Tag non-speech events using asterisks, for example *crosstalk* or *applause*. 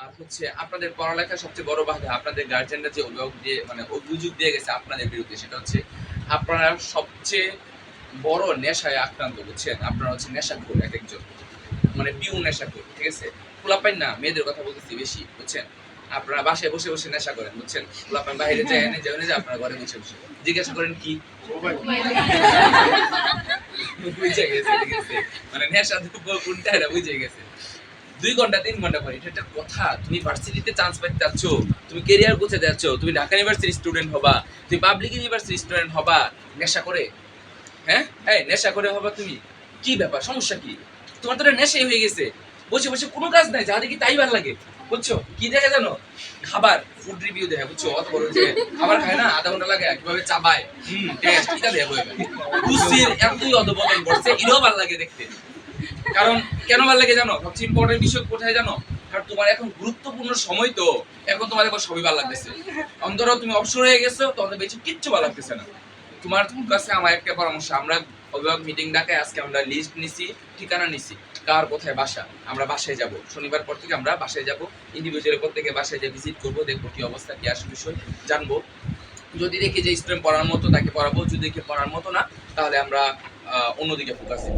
আর হচ্ছে আপনাদের পড়ালেখার সবচেয়ে বড় বাধা আপনাদের গার্জেনরা যে অভিযোগ দিয়ে মানে অভিযোগ দিয়ে গেছে আপনাদের বিরুদ্ধে সেটা হচ্ছে আপনারা সবচেয়ে বড় নেশায় আক্রান্ত বুঝছেন? আপনারা হচ্ছে নেশাখোর এক একজন মানে পিউ নেশাখোর ঠিক আছে? খোলাপাইন না মেয়েদের কথা বলতেছি বেশি বুঝছেন? আপনারা বাসায় বসে বসে নেশা করেন বুঝছেন? খোলাপাইন বাইরে যায় এনে যাবেন যে আপনারা ঘরে বসে বসে। জিজ্ঞাসা করেন কি? *laughs* বুঝে গেছে ঠিক আছে? মানে নেশা কোনটা এটা বুঝে গেছে। দুই ঘণ্টা, তিন ঘণ্টা পরে। এটা একটা কথা। তুমি ভার্সিটিতে চান্স পাইতে যাচ্ছ, তুমি কেরিয়ার গোছাতে যাচ্ছ, তুমি ঢাকা ইউনিভার্সিটির স্টুডেন্ট হবা, তুমি পাবলিক ইউনিভার্সিটির স্টুডেন্ট হবা, নেশা করে। হ্যাঁ? এই, নেশা করে হবা তুমি। কি ব্যাপার? সমস্যা কি? তোমার তো নেশাই হয়ে গেছে। বসে বসে কোনো কাজ নাই যা দেখি তাই ভালো লাগে। বুঝছ? কি দেখে জানো? খাবার ফুড রিভিউ দেখে, বুঝছ? অত বড় যে খাবার খায় না, আধা ঘণ্টা লাগে কীভাবে চাবায়। হুম টেস্ট এটা দেখো কুসির এতই অধপতন করছে, এটাও ভালো লাগে দেখতে। কারণ কেন ভালো লাগে জানো? সবচেয়ে ইম্পর্টেন্ট বিষয় কোথায় জানো? কারণ তোমার এখন গুরুত্বপূর্ণ সময় তো, এখন তোমার এখন সবই ভালো লাগতেছে। অন্তর তুমি অবসর হয়ে গেছো, তোমাদের বেশি কিচ্ছু ভালো লাগতেছে না। তোমার কাছে আমার একটা পরামর্শ, আমরা অভিভাবক মিটিং ডাকে, আজকে আমরা লিস্ট নিছি, ঠিকানা নিছি, কার কোথায় বাসা, আমরা বাসায় যাব। শনিবার পর থেকে আমরা বাসায় যাব ইন্ডিভিজুয়াল থেকে বাসায় যে ভিজিট করব, দেখব কি অবস্থা, কি আসে বিষয়, জানব। যদি দেখি যে স্টুডেন্ট পড়ার মতো, তাকে পড়াবো, যদি দেখি পড়ার মতো না, তাহলে আমরা অন্যদিকে ফোকাস দিব।